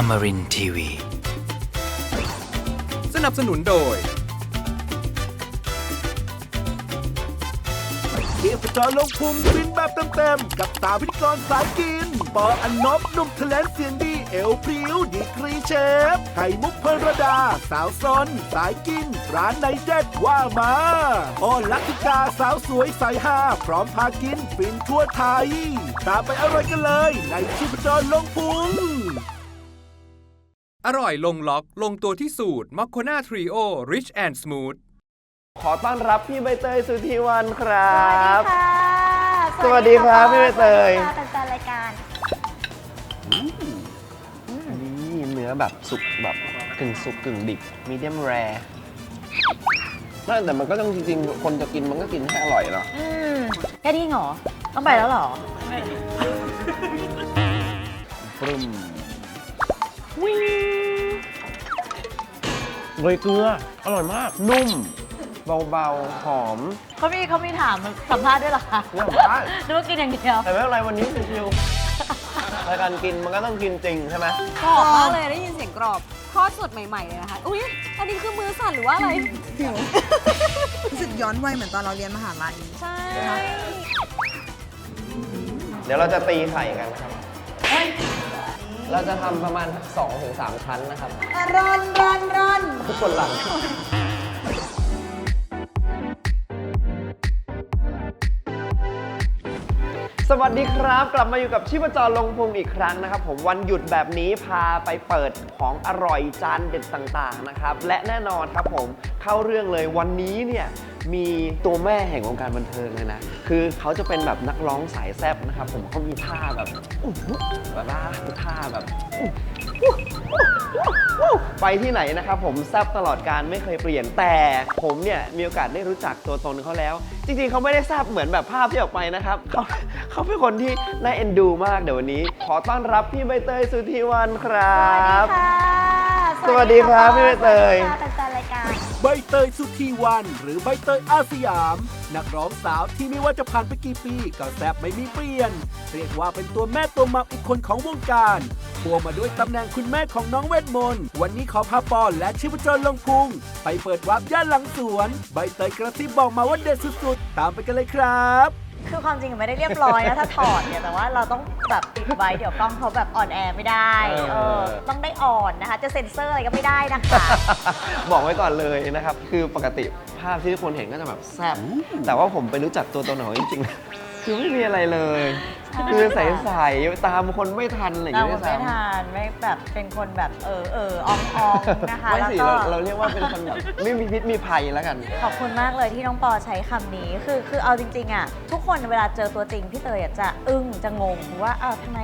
Amarin Tiwi. สนับสนุนโดยเทียบจอลงพุงฟินแบบเต็มๆ กับสาวพิธีกรสายกิน ปออันนบหนุ่มทะเลนเสียงดี เอวพริ้วดีกรีเชฟ ไข่มุกเพรดา สาวซนสายกิน ร้านในเจ็ดว่ามาอ้อนลักธิกาสาวสวยสายฮาพร้อมพากินฟินทั่วไทย ตามไปอร่อยกันเลย ในชีพจรลงพุง อร่อยลงล็อกลงตัวที่สูตรมัคโคนาทรีโอ Rich and Smooth ขอต้อนรับพี่ใบเตยสุธีวันครัสวัสบดีค่ะสวัสดีครับพี่ใบเตย สวัสดีค่ะแฟนๆรายการ นี่เนื้อแบบสุกแบบกึ่งสุกกึ่งดิบมีเดียมแรร์นั่นแต่มันก็ต้องจริงๆ คนจะกินมันก็กินให้อร่อยเนาะอืมแค่นี้เหรอ ต้องไปแล้วเหรอ ปรึม โรยเกลือ อร่อยมาก นุ่ม เบาๆ หอม เขามีเขามีถามสัมภาษณ์ด้วยเหรอคะไม่สัมภาษณ์ นึกว่ากินอย่างเดียวแต่ไม่เป็นไรวันนี้ชิวๆรายการกินมันก็ต้องกินจริงใช่ไหมกรอบมากเลยได้ยินเสียงกรอบทอดสดใหม่ๆเลยนะคะ อุ๊ยอันนี้คือมือสั่นหรือว่าอะไรรู้สึกย้อนวัยเหมือนตอนเราเรียนมหาลัยใช่ เดี๋ยวเราจะตีไข่กันครับ เราจะทำประมาณ 2-3ชั้นนะครับ รันรันรัน ทุกคนหลัง สวัสดีครับ กลับมาอยู่กับชิปจรลงพุงอีกครั้งนะครับผมวันหยุดแบบนี้พาไปเปิดของอร่อยจานเด็ดต่างๆนะครับ และแน่นอนครับผมเข้าเรื่องเลยวันนี้เนี่ยมีตัวแม่แห่งวงการบันเทิงเลยนะ คือเขาจะเป็นแบบนักร้องสายแซบนะครับ ผมเขามีท่าแบบแบบว่าท่าแบบ ไปที่ไหนนะครับผมแซบตลอดการไม่เคยเปลี่ยนแต่ผมเนี่ยมีโอกาสได้รู้จักตัวตนเขาแล้ว จริงๆเขาไม่ได้แซบเหมือนแบบภาพที่ออกไปนะครับเขาเขาเป็นคนที่น่าเอ็นดูมากเดี๋ยววันนี้ ขอต้อนรับพี่ใบเตยสุธีวันครับสวัสดีครับพี่ใบเตยสวัสดีค่ะแฟนๆรายการใบเตยสุธีวัน หรือใบเตยอาสยาม นักร้องสาวที่ไม่ว่าจะผ่านไปกี่ปี ก็แซบไม่มีเปลี่ยน เรียกว่าเป็นตัวแม่ตัวมัมอีกคนของวงการ พวงมาด้วยตำแหน่งคุณแม่ของน้องเวทมนต์ วันนี้ขอพาปอนและชิพจรลงพุง ไปเปิดวาร์ปย่านหลังสวน ใบเตยกระซิบบอกมาว่าเด็ดสุดๆ ตามไปกันเลยครับ คือความจริงไม่ได้เรียบร้อยนะ ถ้าถอดเนี่ยแต่ว่าเราต้องแบบปิดไว้เดี๋ยวกล้องเขาแบบอ่อนแอไม่ได้เออเออต้องได้อ่อนนะคะ จะเซ็นเซอร์อะไรก็ไม่ได้นะคะ บอกไว้ก่อนเลยนะครับ คือปกติภาพที่ทุกคนเห็นก็จะแบบแซบแต่ว่าผมไปรู้จักตัวตนของเขาจริงๆ คือไม่มีอะไรเลยใช่คือใสๆตามคนไม่ทันอะไรอย่างเราเงี้ยไม่ด้วยซ้ำทานไม่แบบเป็นคนแบบเออเอออองอองนะคะ ไม่แล้วสิก็เราเราเรียกว่าเป็นคนแบบไม่มีพิษมีภัยแล้วกัน ขอบคุณมากเลยที่น้องปอใช้คำนี้คือคือเอาจริงๆอะทุกคนเวลาเจอตัวจริงพี่เตยอะจะอึ้งจะงงว่าอ้าวทำไม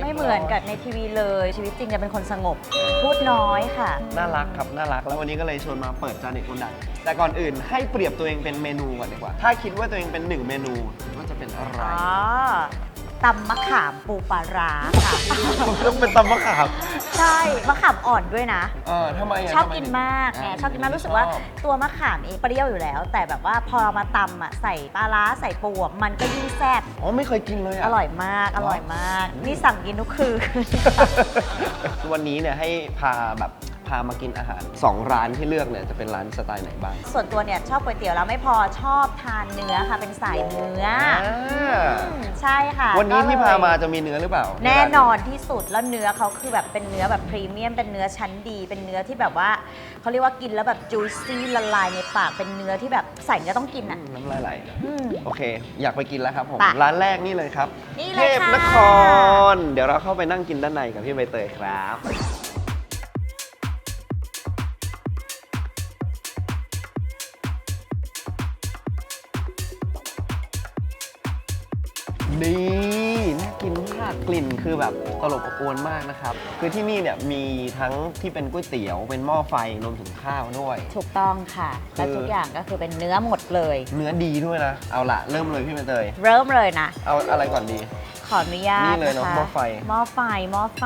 ไม่เหมือนกับในทีวีเลย ชีวิตจริงจะเป็นคนสงบ พูดน้อยค่ะ น่ารักครับ น่ารัก แล้ววันนี้ก็เลยชวนมาเปิดจานเด็กคนดังแต่ก่อนอื่นให้เปรียบตัวเองเป็นเมนูก่อนดีกว่า ถ้าคิดว่าตัวเองเป็นหนึ่งเมนู ว่าจะเป็นอะไรอ๋อตำมะขามปูปลาร้าค่ะ ต้องเป็นตำมะขามใช่มะขามอ่อนด้วยนะ เออทำไมะชอบทำไกินมากแหมาชอบกินมากรู้สึกว่าชอบตัวมะขามเองเปรี้ยวอยู่แล้ว แต่แบบว่าพอเรามาตำอะใส่ปลาร้าใส่ปูอะมันก็ยิ่งแซ่บอ๋อไม่เคยกินเลยอะ อร่อยมากอร่อยมาก นี่สั่งกินทุกคืน วันนี้เนี่ยให้พาแบบ พามากินอาหารสองร้านที่เลือกเนี่ยจะเป็นร้านสไตล์ไหนบ้างส่วนตัวเนี่ยชอบก๋วยเตี๋ยวแล้วไม่พอชอบทานเนื้อค่ะเป็นสายเนื้อออ่าอืมใช่ค่ะวันนี้ที่ก็เลยพามาจะมีเนื้อหรือเปล่าแน่นอนที่สุดแล้วเนื้อเขาคือแบบเป็นเนื้อแบบพรีเมียมเป็นเนื้อชั้นดี เป็นเนื้อที่แบบว่าเขาเรียกว่ากินแล้วแบบจูซี่ละลายในปากเป็นเนื้อที่แบบใส่เนื้อต้องกินอือะ มน้ำลายไหลอืม โอเค อยากไปกินแล้วครับผม ไปร้านแรกนี่เลยครับนี่เลเทยพค่ะนคร เดี๋ยวเราเข้าไปนั่งกินด้านในกับพี่ใบเตยครับ นี่น่ากินมากกลิ่นคือแบบตลบอบอวนมากนะครับ คือที่นี่เนี่ยมีทั้งที่เป็นก๋วยเตี๋ยวเป็นหม้อไฟรวมถึงข้าวด้วย ถูกต้องค่ะและคือทุกอย่างก็คือเป็นเนื้อหมดเลย เนื้อดีด้วยนะ เอาละเริ่มเลยพี่ใบเตยเริ่มเลยนะ เอาอะไรก่อนดี ขออนุญาตนี่เลยเนอะนะคะหม้อไฟหม้อไฟหม้อไฟ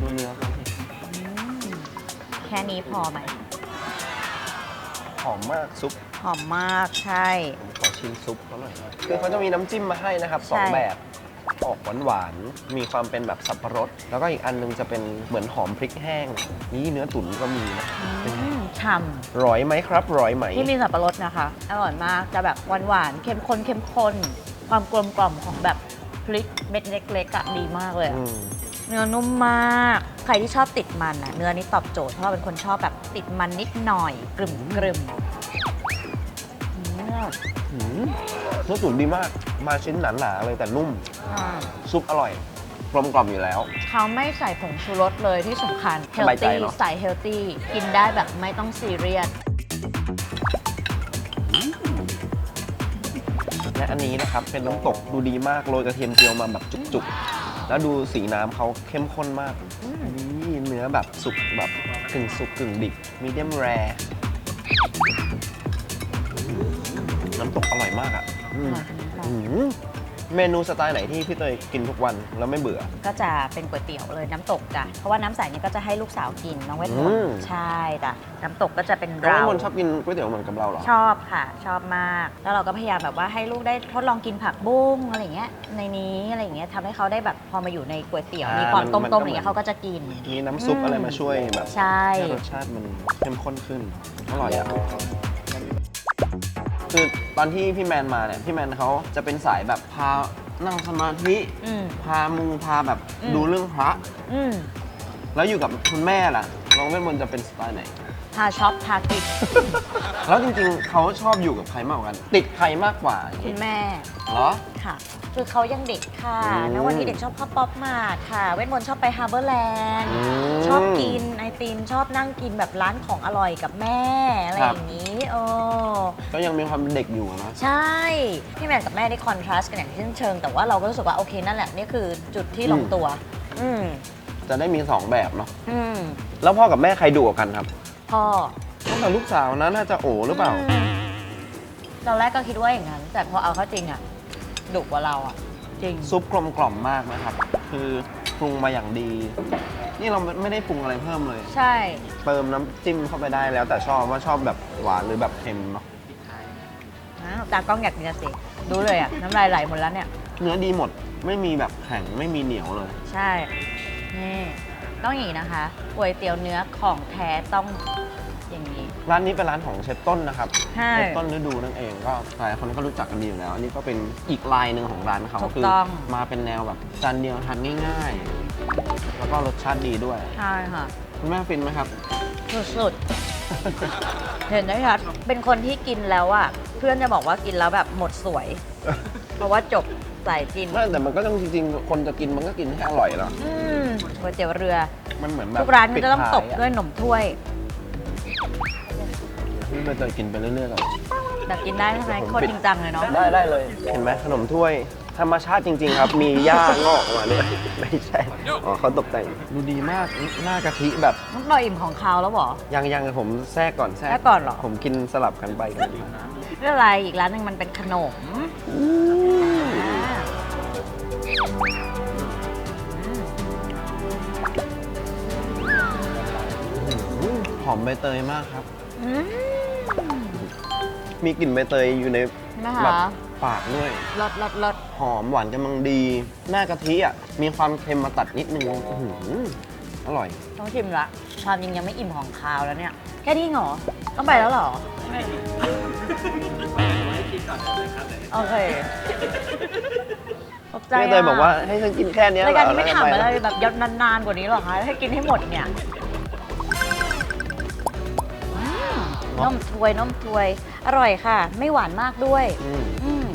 ดูเนื้อเขาสิอืมแค่นี้พอไหมหอมมากซุปหอมมากใช่ผมขอ ชิมซุปเขาหน่อยนะคือเขาจะมีน้ำจิ้มมาให้นะครับสองใช่ แบบออกหวานๆมีความเป็นแบบสับปะรด แล้วก็อีกอันนึงจะเป็นเหมือนหอมพริกแห้ง นี่เนื้อตุ๋นก็มีนะอืมฉ่ร้อยไหมครับร้อยไหมำที่มีสับปะรดนะคะ อร่อยมากจะแบบหวานๆเข้มข้นเข้มข้นความกลมกล่อมของแบบพริกเม็ดเล็กๆอะดีมากเลยอะ อืม เนื้อนุ่มมาก ใครที่ชอบติดมันอะเนื้อนี้ตอบโจทย์ เพราะเราเป็นคนชอบแบบติดมันนิดหน่อย กรึมกรึม อืมหืมเนื้อตุ๋นดีมาก มาชิ้นหนาๆเลยแต่นุ่ม อ่าซุปอร่อย กลมกล่อมอยู่แล้ว เขาไม่ใส่ผงชูรสเลยที่สำคัญเฮสลบายใจตี้เนอะ ใส่เฮลตี้กินได้แบบไม่ต้องซีเรียส และอันนี้นะครับ เป็นน้ำตกดูดีมากโรยกระเทียมเจียวมาแบบจุกๆ แล้วดูสีน้ำเขาเข้มข้นมากนี่เนื้อแบบสุกแบบกึ่งสุกกึ่งดิบมีเดียมแร น้ำตกอร่อยมากอะอืมอืมเมนูสไตล์ไหนที่พี่เตยกินทุกวันแล้วไม่เบื่อ ก็จะเป็นก๋วยเตี๋ยวเลยน้ำตกจ้ะเพราะว่าน้ำใสเนี่ยก็จะให้ลูกสาวกินน้องเวทมนอืม ต์ใช่จ้ะน้ำตกก็จะเป็นน้องเรา มนชอบกินก๋วยเตี๋ยวเหมือนกับเราเหรอ ชอบค่ะ ชอบมาก แล้วเราก็พยายามแบบว่าให้ลูกได้ทดลองกินผักบุ้งอะไรอย่างเงี้ยในนี้อะไรอย่างเงี้ยทำให้เขาได้แบบพอมาอยู่ในก๋วยเตี๋ยวอ่ามีมีความมันมันก็ต้มๆอะไรเงี้ยเขาก็จะกิน มีน้ำซุปอะไรมาช่วยแบบใช่ ให้รสชาติมันเข้มข้นขึ้นอร่อยอะ คือตอนที่พี่แมนมาเนี่ย พี่แมนเขาจะเป็นสายแบบพานั่งสมาธิ อืม พามูพาแบบอืม ดูเรื่องพระ อืมแล้วอยู่กับคุณแม่ล่ะน้องเวทมนต์จะเป็นสไตล์ไหน พาช็อปพากินแล้วจริงๆ เขาชอบอยู่กับใครมากกว่ากัน ติดใครมากกว่าอย่างคุงี้ณแม่ เหรอ ค่ะ คือเขายังเด็กค่ะอืมนะวันนี้เด็กชอบข้าวป๊อปมาดค่ะ เวทมนต์ชอบไปฮาร์เบอร์แลนด์ อืม ชอบกินไอ ติมชอบนั่งกินแบบร้านของอร่อยกับแม่อะไรครับอย่างนี้โอ้ก็ยังมีความเป็นเด็กอยู่อะนะ ใช่ พี่แมนกับแม่ได้คอนทราสต์กันอย่างสิ้นเชิง แต่ว่าเราก็รู้สึกว่าโอเคนั่นแหละนี่คือจุดที่ลงตัว อืมจะได้มีสองแบบเนาะอืมแล้วพ่อกับแม่ใครดุกว่ากันครับพ่อตั้งแต่ลูกสาวนะน่าจะโอหรือเปล่ามตอนแรกก็คิดว่าอย่างนั้น แต่พอเอาเข้าจริงอะดุกว่าเราอะจริง ซุปกลมกล่อมมากนะครับ คือ ปรุงมาอย่างดี นี่เราไม่ได้ปรุงอะไรเพิ่มเลย ใช่ เติมน้ำจิ้มเข้าไปได้แล้ว แต่ชอบว่าชอบแบบหวานหรือแบบเค็มเนาะอ้าวตากล้องอยากกินอะสิดูเลยอะน้ำลายไหลหมดแล้วเนี่ย เนื้อดีหมดไม่มีแบบแข็งไม่มีเหนียวเลย ใช่ นี่ ต้องอย่างนี้นะคะก๋วยเตี๋ยวเนื้อของแท้ต้องอย่างนี้ ร้านนี้เป็นร้านของเชฟต้นนะครับ ใช่ เชฟต้นฤดูนั่นเองก็หลายคนก็รู้จักกันดีอยู่แล้ว อันนี้ก็เป็นอีกลายหนึ่งของร้านเขาถูกคืต้อง มาเป็นแนวแบบจานเดียวทานง่าย ๆ แล้วก็รสชาติดีด้วย ใช่ค่ะ คุณแม่ฟินไหมครับ สุดๆ เห็นได้ชัดเป็นคนที่กินแล้วอะ เพื่อนจะบอกว่ากินแล้วแบบหมดสวย เพราะว่าจบสายกิน ไม่แต่มันก็ต้องจริงๆ คนจะกินมันก็กินให้อร่อยแล้วอืมก๋วยเตี๋ยวเรือ มันเหมือนแบบทุกร้านมันจะต้องตบปิท้าด้วยหนมถ้วย พี่ใบเตยกินไปเรื่อยๆก่อน แบบกินได้ใช่ไหมผมโคตรปิดจริงจังเลยเนาะได้ได้เลย เห็นไหมขนมถ้วยธรรมชาติจริง ๆ ครับ มีหญ้างอกออกมาด้วยไม่ใช่ อ๋อเขาตกแต่งดูดีมากหน้ากะทิแบบน้องเราอิ่มของเขาแล้วเหรอ ยังยังผมแทรกก่อนแทรกแทรกก่อนเหรอ ผมกินสลับกันไปกันมาไม่เป็นไรอีกร้านหนึ่งมันเป็นขนมอ่าอืมหอมใบเตยมากครับ อืม มีกลิ่นใบเตยอยู่ในนะแบคะบปากด้วย รสรสรสหอมหวานกำลังดี หน้ากะทิอะ มีความเค็มมาตัดนิดนึงอื้อหืออร่อย ต้องชิมละความจริงยังไม่อิ่มของคาวแล้วเนี่ย แค่นี้เหรอ ต้องไปแล้วเหรอโอเคขอบใจไม่เตยบอกว่าให้ฉันกินแค่เนี้ยรายการนี้เหไม่แล้วถามทำอะไรล่ะแบบยนานๆกว่านี้หรอคะ ให้กินให้หมดเนี่ย นมถ้วยนมถ้วย อร่อยค่ะ ไม่หวานมากด้วยอืมอืม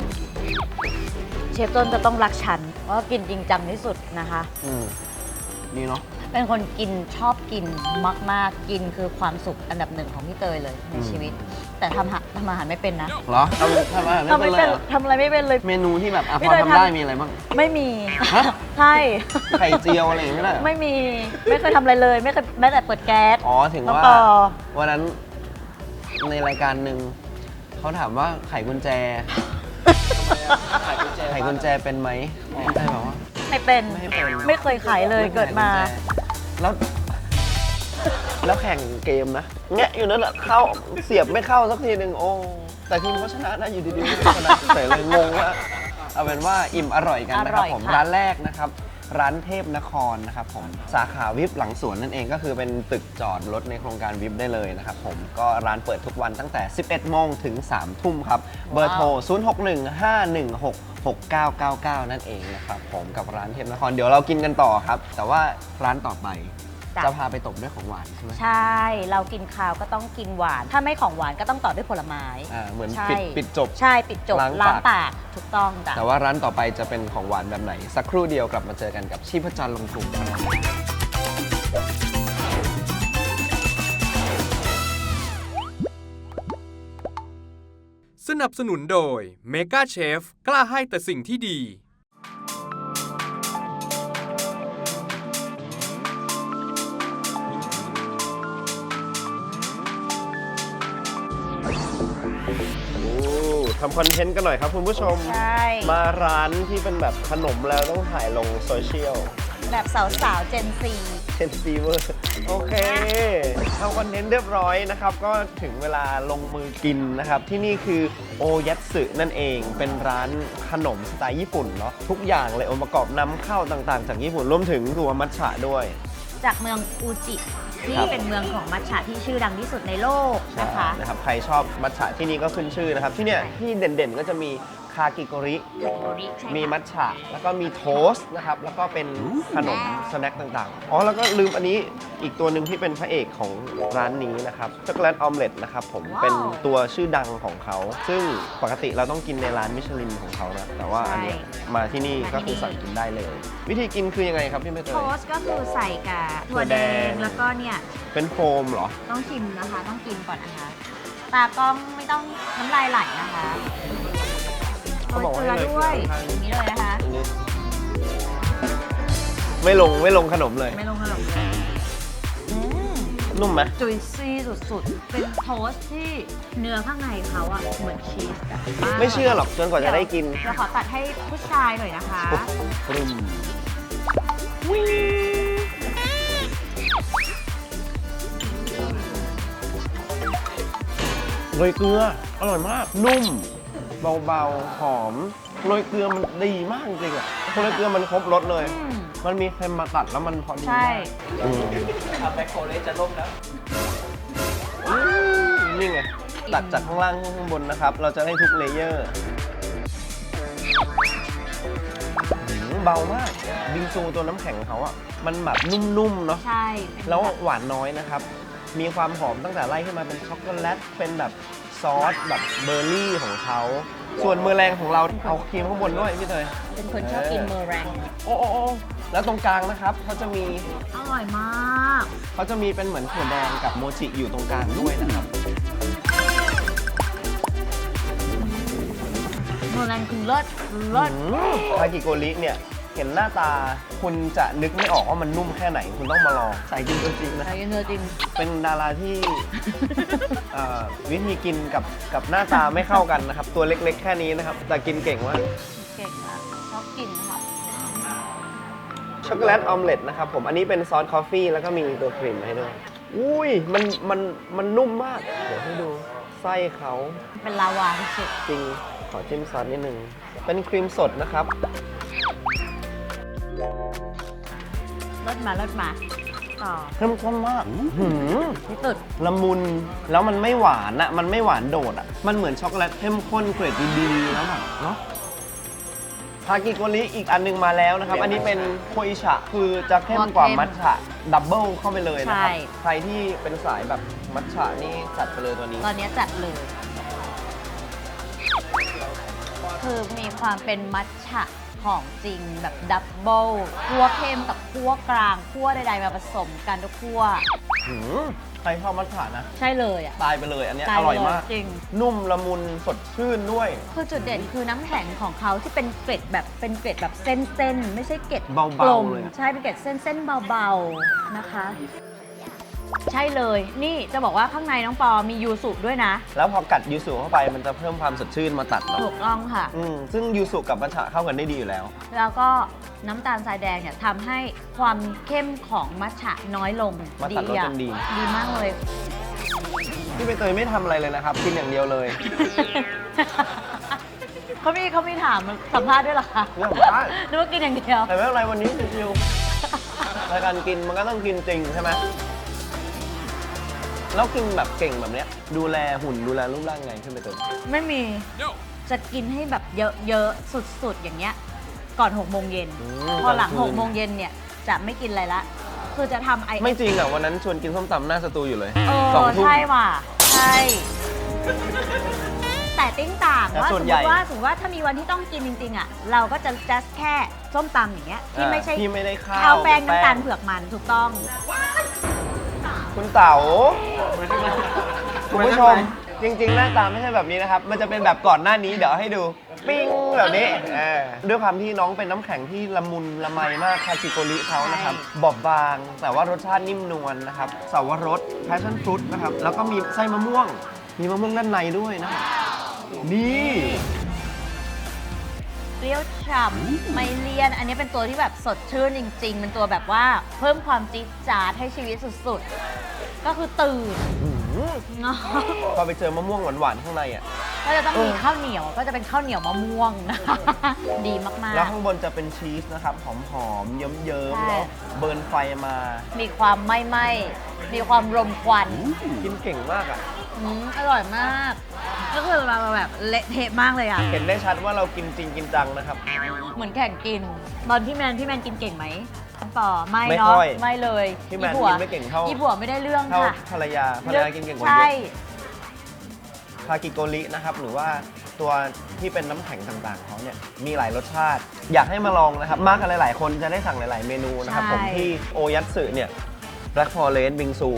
เชฟต้นจะต้องรักฉันเพราะว่ากินจริงจังที่สุดนะคะ อืมดีเนาะเป็นคนกินชอบกินมากๆกินคือความสุขอันดับหนึ่งของพี่เตยเลยในอืมชีวิต แต่ทำอาหารทำอาหารไม่เป็นนะเหรอทำทำอาหารทำไม่ไม่เป็นเป็นเลยเหรอทำอะไรไม่เป็นเลย เมนูที่แบบอะพี่พอเตยทำได้ทำมีอะไรบ้าง ไม่มีฮะ ใช่ไข่เจียวอะไรอย่างเงี้ยไม่ได้เหรอไม่มีไม่เคยทำอะไรเลย ไม่เคยแม้แต่เปิดแก๊ส อ๋อถึงแล้วว่าก็วันนั้น ในรายการหนึ่งเขาถามว่าไขกุญแจไขกุญแจเป็นไหมกุญแจบอกว่า ไม่เป็น ไม่เป็น ไม่เคยขายเลยเกิดมา แล้ว แล้วแข่งเกมนะแงะอยู่นั่นแหละเข้าเสียบไม่เข้าสักทีหนึ่งโอ้แต่ทีมเขาชนะนะอยู่ดีๆชนะเฉยเลยงงว่าเอาเป็นว่าอิ่มอร่อยกันนะคอร่รับอยผมค่ะร้านแรกนะครับ ร้านเทพนครนะครับผมสาขาวิบหลังสวนนั่นเองก็คือเป็นตึกจอดรถในโครงการวิบได้เลยนะครับผมก็ร้านเปิดทุกวันตั้งแต่ 11โมงถึง 3 ทุ่มครับ เบอร์โทร 0615166999 นั่นเองนะครับผมกับร้านเทพนครเดี๋ยวเรากินกันต่อครับ แต่ว่าร้านต่อไป จ้ะ จะพาไปตบด้วยของหวานใช่ไหมใช่ เรากินข้าวก็ต้องกินหวาน ถ้าไม่ของหวานก็ต้องต่อด้วยผลไม้ อ่าเหมือนใช่ ปิดปิดจบ ใช่ปิดจบล้างปาก ล้างปากถูกต้องจ้ะ แต่ว่าร้านต่อไปจะเป็นของหวานแบบไหน สักครู่เดียวกลับมาเจอกันกับชีพจรลงทุนครับสนับสนุนโดย Mega Chef กล้าให้แต่สิ่งที่ดีำคอนเทนต์กันหน่อยครับคุณผู้ชม ใช่ มาร้านที่เป็นแบบขนมแล้วต้องถ่ายลงโซเชียลแบบสาวๆ Gen Z เทนซีเวอร์ โอเคทำคอนเทนต์เรียบร้อยนะครับ ก็ถึงเวลาลงมือกินนะครับ ที่นี่คือโอยัตสึนั่นเอง เป็นร้านขนมสไตล์ญี่ปุ่นเนาะทุกอย่างเลยองค์ประกอบนำเข้าต่างๆ จากญี่ปุ่นรวมถึงตัวมัทฉะด้วย จากเมืองอูจิ ที่ครับเป็นเมืองของมัทฉะที่ชื่อดังที่สุดในโลกนะคะนะครับใครชอบมัทฉะที่นี่ก็ขึ้นชื่อนะครับ ที่เนี่ยที่เด่นๆก็จะมี คากิโกริมีมัทฉะ แล้วก็มีโทสต์นะครับ แล้วก็เป็นขนมสแน็คต่างๆ อ๋อ แล้วก็ลืมอันนี้อีกตัวหนึ่งที่เป็นพระเอกของร้านนี้นะครับ ช็อกโกแลตออมเล็ตนะครับผมว้าวเป็นตัวชื่อดังของเขา ซึ่งปกติเราต้องกินในร้านมิชลินของเขานะ แต่ว่าอันเนี้ยมาที่นี่ก็คือสั่งกินได้เลย วิธีกินคือยังไงครับพี่ไม่เตโทย สต์ก็คือใส่กับถั่ถั่ววแดแดงงแล้วก็เนี่ยเป็นโฟมเหรอ ต้องชิมนะคะ ต้องกินก่อนนะคะ ตากล้องไม่ต้องน้ำลายไหลนะคะเขาบอกว่า โรยเกลือด้วยให้อย่างนี้เลยนะคะอันนี้ไม่ลงไม่ลงขนมเลย ไม่ลงขนมเลยอืม นุ่มไหมจุยซี่สุดๆ เป็นโทสต์ที่เนื้อข้างในเขาอะเหมือนชีสอะากไม่เชื่อหรอกจนกว่าจะได้กินเดี๋ยวขอตัดให้ผู้ชายหน่อยนะคะปรึมโรยเกลืออร่อยมาก นุ่ม เบาๆ หอมโรยเกลือมันดีมากจริงๆอะโรยเกลือมันครบรสเลยอืมมันมีเค็มมาตัดแล้วมันพอดีใช่มากอืมอืมนี่ไง ตัดจากข้างล่างขึ้นข้างบนนะครับ เราจะได้ทุกเลเยอร์อืมเบามากบิงซูตัวน้ำแข็งเขาอะ มันแบบนุ่มๆเนาะ ใช่เป็นแล้วบบหวานน้อยนะครับ มีความหอมตั้งแต่ไล่ขึ้นมาเป็นช็อกโกแลต เป็นแบบซ อสแบบเบอร์รี่ของเขา ส่วนมือแรงของเราเอาครีมข้างบนด้วยพี่เตยเป็นคนชอบกินเมอร์แรงโอ้โอ้โอ้แล้วตรงกลางนะครับเขาจะมีอร่อยมากเขาจะมีเป็นเหมือนถั่วแดงกับโมจิอยู่ตรงกลางด้วยนะครับเมอร์แรงคือเลิศเลิศคากิโกริเนี่ย เห็นหน้าตาคุณจะนึกไม่ออกว่ามันนุ่มแค่ไหน คุณต้องมาลองใส่จริงตัวจริงนะ ใส่เนื้อจริง เป็นดาราที่ เอ่อวิธีกินกับกับหน้าตาไม่เข้ากันนะครับ ตัวเล็กๆ แค่นี้นะครับ แต่กินเก่งมากเก่งมากชอบกินค่ะช็อกโกแลตออมเล็ตนะครับผมอันนี้เป็นซอสคอฟฟี่แล้วก็มีตัวครีมมาให้ด้วย อุ้ยมันมันมันนุ่มมาก เดี๋ยวให้ดูไส้เขาเป็นลาวาสุดจริงขอจิ้มซอสนิดนึงเป็นครีมสดนะครับ ลิศมาเลิศมา ต่อ เข้มข้นมากหืมพี่ตุด ละมุน แล้วมันไม่หวานอะมันไม่หวานโดดอะมันเหมือนช็อกโกแลตเข้มข้นเกรดดีๆแล้วแบบเนาะทากิโกริอีกอันหนึงมาแล้วนะครับ อันนี้เป็นโคอิชะ คือจะเข้มกว่ามัทฉะดับเบิลเข้าไปเลยนะครับใครที่เป็นสายแบบมัทฉะนี่จัดไปเลยตัวนี้ ตอนนี้จัดเลย คือมีความเป็นมัทฉะของจริงแบบดับเบิลคั่วเข้มกับ คั่วกลางคั่วใดๆมาผสมกันทุกคั่ว หืมใครชอบมัทฉะนะ ใช่เลยอะ ตายไปเลยอันเนี้ยตาอยร่อยเลยมากจริง นุ่มละมุนสดชื่นด้วย คือจุดเด่นคือน้ำแข็งของเขาที่เป็นเกล็ดแบบเป็นเกล็ดแบบเส้นๆ ไม่ใช่เกล็ดเบาๆกลมเลยอะ ใช่เป็นเกล็ดเส้นๆเบาๆนะคะ ใช่เลย นี่จะบอกว่าข้างในน้องปอมียูสุด้วยนะ แล้วพอกัดยูสุเข้าไปมันจะเพิ่มความสดชื่นมาตัดเนาะถูกต้องค่ะ อืมซึ่งยูสุกับมัทฉะเข้ากันได้ดีอยู่แล้ว แล้วก็น้ำตาลทรายแดงเนี่ยทำให้ความเข้มของมัทฉะน้อยลงมาตัดรสอะจนดี ดีมากเลย พี่ใบเตยไม่ทำอะไรเลยนะครับ กินอย่างเดียวเลย เขามีเขามีถามสัมภาษณ์ด้วยเหรอคะเรื่องสัมภาษณ์ นึกว่ากินอย่างเดียว แต่ไม่เป็นไรวันนี้ชิวๆรายการกินมันก็ต้องกินจริงใช่ไหม แล้วกินแบบเก่งแบบเนี้ย ดูแลหุ่นดูแลรูปร่างไงขึ้นไปเติมไม่มี จะกินให้แบบเยอะๆ สุดๆ อย่างเงี้ย ก่อน6โมงเย็นอืมพอหลังกลางคืน6โมงเย็นเนี่ย จะไม่กินอะไรละ คือจะทำไอไม่จริงอะ วันนั้นชวนกินส้มตำหน้าสตูอยู่เลยเอสองอทุ่ม ใช่ว่ะ ใช่ แต่ติ้งต่างแต่ว่าส่สวมนมใหญ่ ติว่าสมมติว่าถ้ามีวันที่ต้องกินจริงๆ อะ เราก็จะ just แค่ส้มตำอย่างเงี้ยที่ไม่ใช่ที่ไม่ได้ข้าวข้าวแป้งเป็นน้ำตาลเผือกมันถูกต้อง คุณเต๋าคุณผู้ชมจริง ๆ หน้าตาไม่ใช่แบบนี้นะครับ มันจะเป็นแบบก่อนหน้านี้เดี๋ยวให้ดู ปิ้งแบบนี้เออด้วยความที่น้องเป็นน้ำแข็งที่ละมุนละไมมากคาชิโกริเขานะครับใช่บอบบาง แต่ว่ารสชาตินิ่มนวลนะครับสาวรสแพชชั่นฟรุตนะครับ แล้วก็มีไส้มะม่วง มีมะม่วงด้านในด้วยนะครับนี่ เปรี้ยวฉ่ำไม่เลี่ยน อันนี้เป็นตัวที่แบบสดชื่นจริง ๆ เป็นตัวแบบว่าเพิ่มความจี๊ดจ๊าดให้ชีวิตสุดๆ ก็คือตื่นอื้อหือเนาะพอไปเจอมะม่วงหวานๆข้างในอะก็จะต้องมีเออข้าวเหนียวก็จะเป็นข้าวเหนียวมะม่วงนะดีมากแล้วข้างบนจะเป็นชีสนะครับหอมๆเยิ้มๆใช่เนาะเบิร์นไฟมาๆมีความไม่ไหม้มีความรมควันกินเก่งมากอะอืมอร่อยมาก ก็คือเราแบบเละเทะมากเลยอะ เห็นได้ชัดว่าเรากินจริงกินจังนะครับ เหมือนแข่งกิน ตอนพี่แมนพี่แมนกินเก่งไหม ต่อไม่ไม่เนาะค่อยไม่เลยพี่แมนอีผัวกินไม่เก่งเท่า อีผัวไม่ได้เรื่องเท่าค่ะภรรยาภรรยากินเก่งกว่าใช่เยอะคากิโกรินะครับ หรือว่าตัวที่เป็นน้ำแข็งต่างๆเขาเนี่ย มีหลายรสชาติ อยากให้มาลองนะครับ มากันหลายๆ คนจะได้สั่งหลาย ๆ เมนูนะครับผมที่โอยัตสึเนี่ย Black Forest บิงซู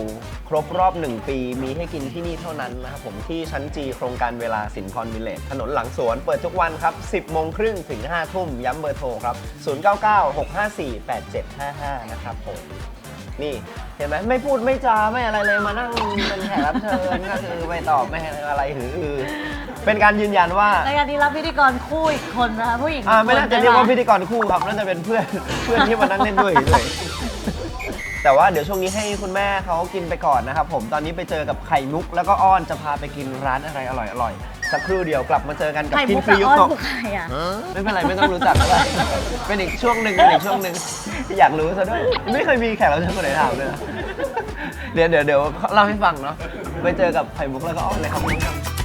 ครบรอบ 1 ปีมีให้กินที่นี่เท่านั้นนะครับผมที่ชั้นจีโครงการเวลาสินคอนวิลเลจถนนหลังสวนเปิดทุกวันครับ 10 โมงครึ่งถึง 5 ทุ่ม ย้ำเบอร์โทรครับ 0996548755 นะครับผมนี่ เห็นไหมไม่พูดไม่จาไม่อะไรเลยมานั่งเป็นแขกรับเชิญก็คือไม่ตอบไม่อะไรหืออือเป็นการยืนยันว่าในการที่รับพิธีกรคู่อีกคนนะคะผู้หญิงอ่าอีกไม่น่าคจะเรียกว่าใช่พิไหมธีกรคู่ครับน่าจะเป็นเพื่อนเพื่อนที่มานั่งเล่นด้วยเลย แต่ว่าเดี๋ยวช่วงนี้ให้คุณแม่เขากินไปก่อนนะครับผมตอนนี้ไปเจอกับไข่มุก แล้วก็อ้อนจะพาไปกินร้านอะไรอร่อยอร่อยๆสักครู่เดียวกลับมาเจอกันกับไข่กิมุนกฟรีกับยุอ้อนโตะ คือใครอะ ไม่เป็นไรไม่ต้องรู้จักก็ได้เป็นอีกช่วงหนึ่งเป็นอีกช่วงหนึ่งที่อยากรู้ซะด้วย ไม่เคยมีแขกรับเชิญคนไหนถามเลยนะเดี๋ยวเดี๋ยวเดี๋ยวเล่าให้ฟังเนาะไปเจอกับไข่มุกแล้วก็อ้อนเลยครับคุณผู้ชม